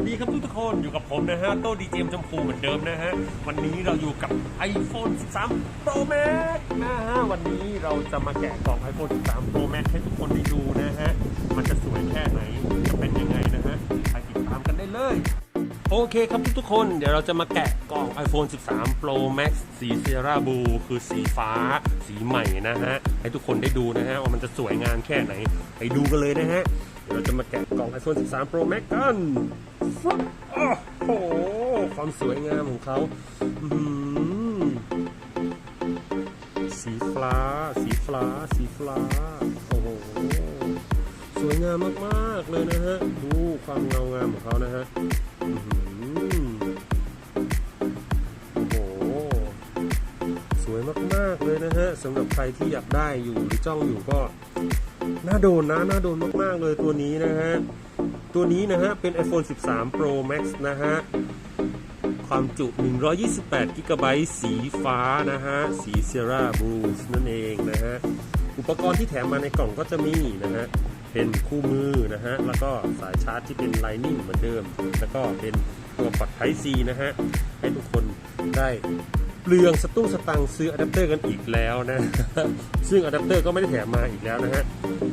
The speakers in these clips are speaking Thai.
วัสดีครับทุกคนอยู่กับผมนะฮะโต้ดีเจมชมพูเหมือนเดิมนะฮะ วันนี้เราอยู่กับ iPhone 13 Pro Max นะฮะ วันนี้เราจะมาแกะกล่อง iPhone 13 Pro Max ให้ทุกคนได้ดูนะฮะ มันจะสวยแค่ไหน จะเป็นยังไงนะฮะ ไปติดตามกันได้เลย โอเคครับทุกๆคน เดี๋ยวเราจะมาแกะกล่อง iPhone 13 Pro Max สีเซราบูคือสีฟ้า สีใหม่นะฮะ ให้ทุกคนได้ดูนะฮะ ว่ามันจะสวยงามแค่ไหน ไปดูกันเลยนะฮะเดี๋ยวเราจะมาแกะกล่อง iPhone 13 Pro Max กัน ฟึ๊บโอ้โห ความสวยงามของเขาสีฟ้า สีฟ้า สีฟ้า โอ้โห สวยงามมากๆเลยนะฮะ ดูความเงางามของเขานะฮะโอ้โห สวยมากๆเลยนะฮะสำหรับใครที่อยากได้อยู่หรือจ้องอยู่ก็น่าโดนนะน่าโดนมากๆเลยตัวนี้นะฮะ ตัวนี้นะฮะเป็น iPhone 13 Pro Max นะฮะ ความจุ 128 g b สีฟ้านะฮะ สี Sierra Blue นั่นเองนะฮะ อุปกรณ์ที่แถมมาในกล่องก็จะมีนะฮะ เป็นคู่มือนะฮะ แล้วก็สายชาร์จที่เป็น Lightning เหมือนเดิม แล้วก็เป็นตัวปลั๊ก Type C นะฮะ ให้ทุกคนได้ เปลืองสตุ้งสตังซื้ออะแดปเตอร์กันอีกแล้วนะ ซึ่งอะแดปเตอร์ก็ไม่ได้แถมมาอีกแล้วนะฮะ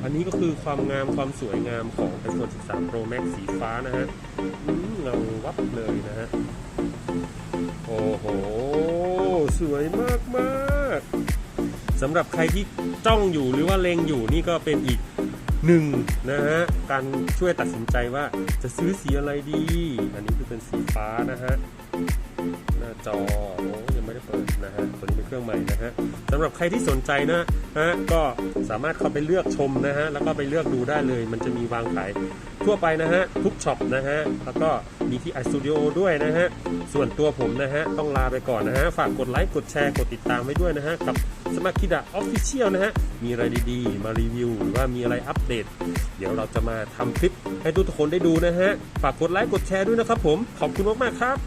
อันนี้ก็คือความงามความสวยงามของ iPhone 13 Pro Max สีฟ้านะฮะอืมเงาวับเลยนะฮะ โอ้โห สวยมากมากๆสำหรับใครที่จ้องอยู่หรือว่าเลงอยู่นี่ก็เป็นอีกหนึ่งนะฮะ การช่วยตัดสินใจว่าจะซื้อสีอะไรดี อันนี้คือเป็นสีฟ้านะฮะ หน้าจอ นะฮะตัวนี้เป็นเครื่องใหม่นะฮะสำหรับใครที่สนใจนะฮะก็สามารถเข้าไปเลือกชมนะฮะแล้วก็ไปเลือกดูได้เลย มันจะมีวางขายทั่วไปนะฮะทุกช็อปนะฮะแล้วก็มีที่ iStudio ด้วยนะฮะส่วนตัวผมนะฮะต้องลาไปก่อนนะฮะฝากกดไลค์กดแชร์กดติดตามไว้ด้วยนะฮะกับสมาคิดะออฟฟิเชียลนะฮะมีอะไรดีๆ มารีวิว หรือว่ามีอะไรอัปเดต เดี๋ยวเราจะมาทำคลิปให้ทุกคนได้ดูนะฮะฝากกดไลค์กดแชร์ด้วยนะครับผมขอบคุณมากๆครับ